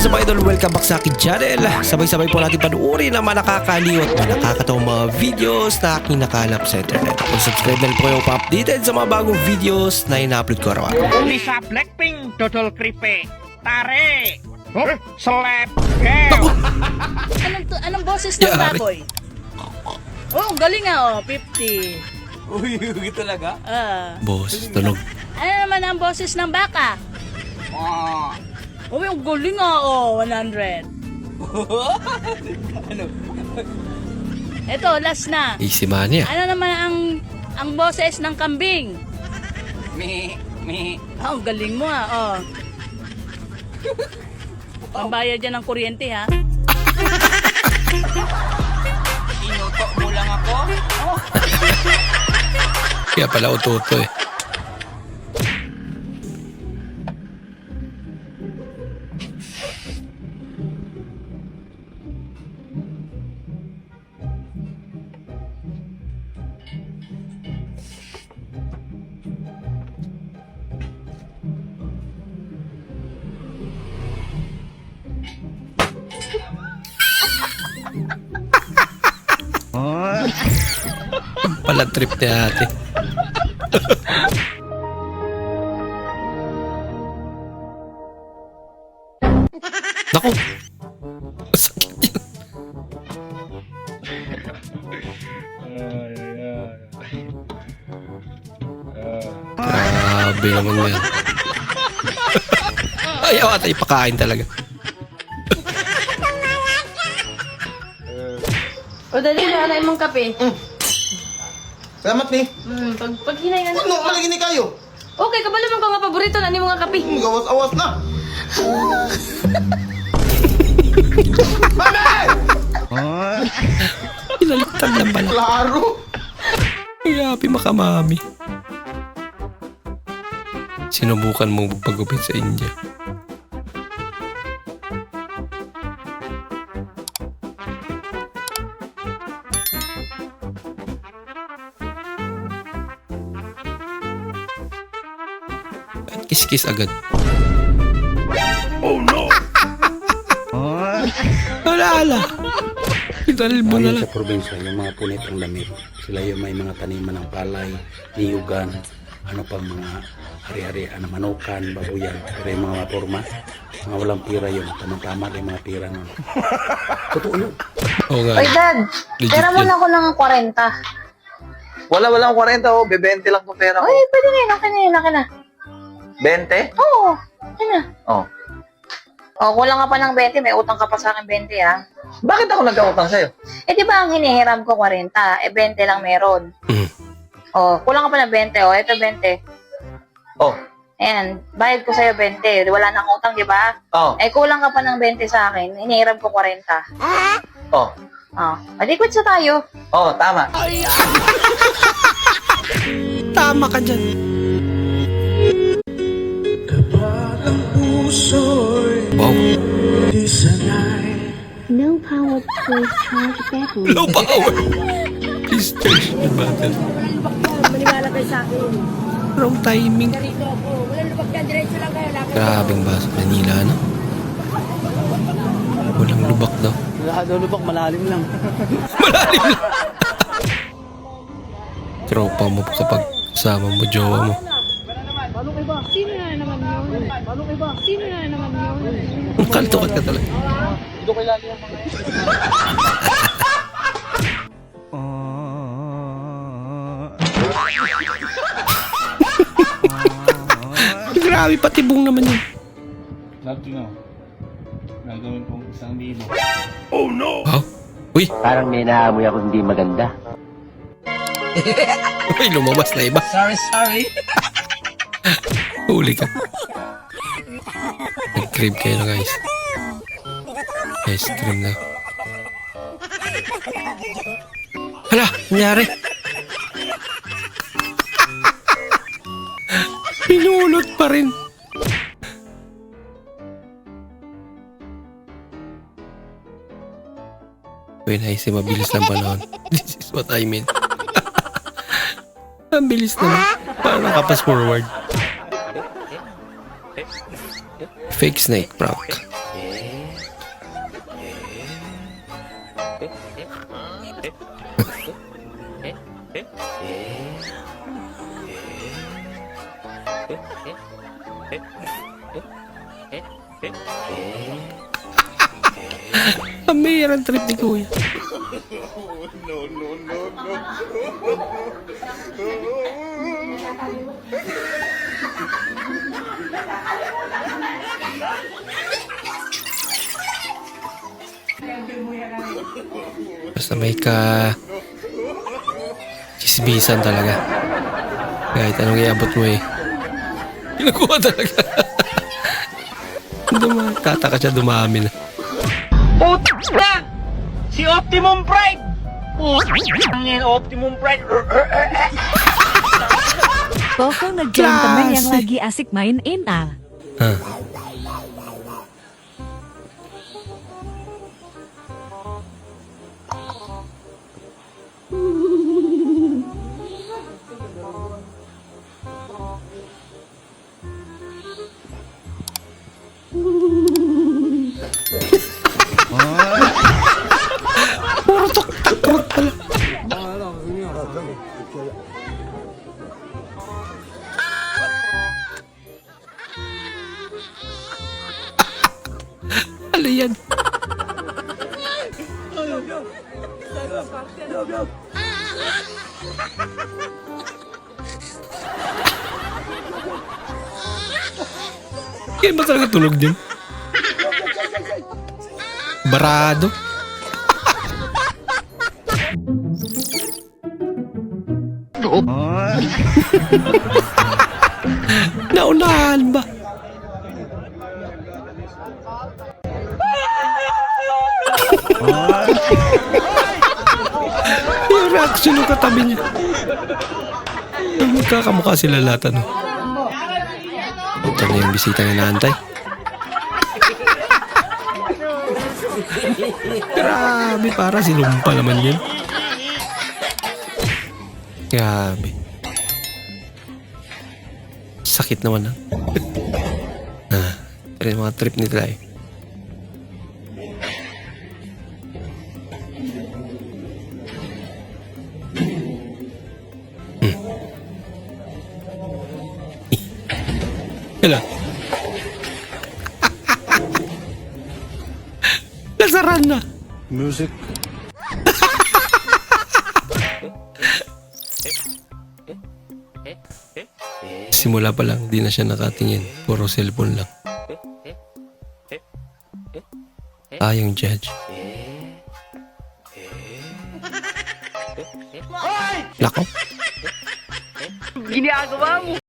is up idol? Welcome back sa akin channel. Sabay-sabay po natin panuorin ang mga nakakaliw at mga nakakatawang mga videos na aking nakalap sa internet. Kung subscribe na rin po kayo pa-updated sa mga bagong videos na ina-upload ko araw-araw. Uli sa Blackpink, total creepy. Tare! Huh? Slap girl! Anong, to- anong boses ng baboy? Oh, galing ah, oh, 50. Uy, uy, talaga? Ah. Boss, tunog. ano naman ang boses ng baka? Ah. Oh, ang galing ah, oh, 100. ano? Ito, last na. Easy money ah. Ano naman ang ang boses ng kambing? Mi, mi. Ah, ang galing mo ah, oh. Pambayad yan ng kuryente ha. Inuto mo lang ako? Oh. Kaya pala ututo eh. Pala trip ni ate. Naku! Sakit yun. Grabe naman yan. Ayaw ata ipakain talaga. O dali na na imong kape. Salamat ni. Hmm, pag pag hinay na. Ano, malagi ni kayo. Okay, kabalo man ko nga paborito na nimo nga kape. Hmm, Gawas-awas na. Pinaliktad lang pala. Klaro. Grabe makamami. Sinubukan mong magpagupit sa India. Kiss-kiss agad. Oh no! Wala, ala. Idalil mo na Ayon lang. sa probinsya, yung mga punit ang lamig. Sila yung may mga taniman ng palay, niyugan, ano pang mga hari-hari, ano, manukan, babuyan. Pero yung mga maporma, mga walang pira yun. Tama-tama yung mga pira nun. Totoo yun. Oo nga. Oy, Dad, Legit pera mo yun. na ako ng 40. Wala, walang 40 oh. Bebente lang tong pera ko. Oy, pwede na yun. Okay na yun, okay na. 20? Oo, okay na. Oh. Oh, kulang ka pa ng 20, may utang ka pa sa akin 20, ha? Bakit ako nagkautang sa'yo? Eh, di ba ang hinihiram ko 40, eh 20 lang meron. Mm. Oh, kulang ka pa ng 20, oh, ito 20. Oh. Ayan, bayad ko sa'yo 20. Wala nang utang, di ba? Oh. Eh, kulang ka pa ng 20 sa akin, hinihiram ko 40. Oh. Oh, adi quits na tayo. Oh, tama. Tama ka dyan. No power please charge battery. Low power. Please charge the battle. Maniwala kayo sa akin. Wrong timing. Dito po. Wala lubag yan. Diretso lang kayo. Lapit. Grabing baso. Manila, no? Walang lubak daw. Wala daw lubak, malalim lang. Malalim lang. Tropa mo sa pagsama mo, jowa mo. Sino na naman yun? Sino na naman yun? Kaltukat ka talaga. Grabe, patibong naman yun. Sabi nga, gagawin kong isang libo. Wow. Uy, Parang may naamoy ako hindi maganda. uy, lumabas na iba. Sorry, sorry. Huli ka. Nag-crib kayo na guys. Guys, crib na. Hala, nangyari. Pinulot pa rin. When I say mabilis lang panahon. This is what I mean. Ang bilis naman. Parang nakapas forward. Fake snake prank. Amirang trip ni Kuya. Basta may ka chismisan talaga. Kahit anong iabot mo eh. Kinukuha talaga. Duma, tataka siya dumami na. Putak na! Si Optimum Pride! Putak yan, Optimum Pride! Pokong kami yang lagi asik main in ah. Ano yan? Kaya ba talaga tulog din? Barado? Naunahan ba? Yung reaction ng katabi niya. Magkakamukha sila lahat ano. Ito na yung bisita na naantay. Grabe, para sinumpa naman yun. Grabe. Sakit naman ah. ah, pero yung mga trip nila eh. Hello. Nasaran na. Music. Simula pa lang, di na siya nakatingin. Puro cellphone lang. Tayong judge. Lako. Ginagawa mo!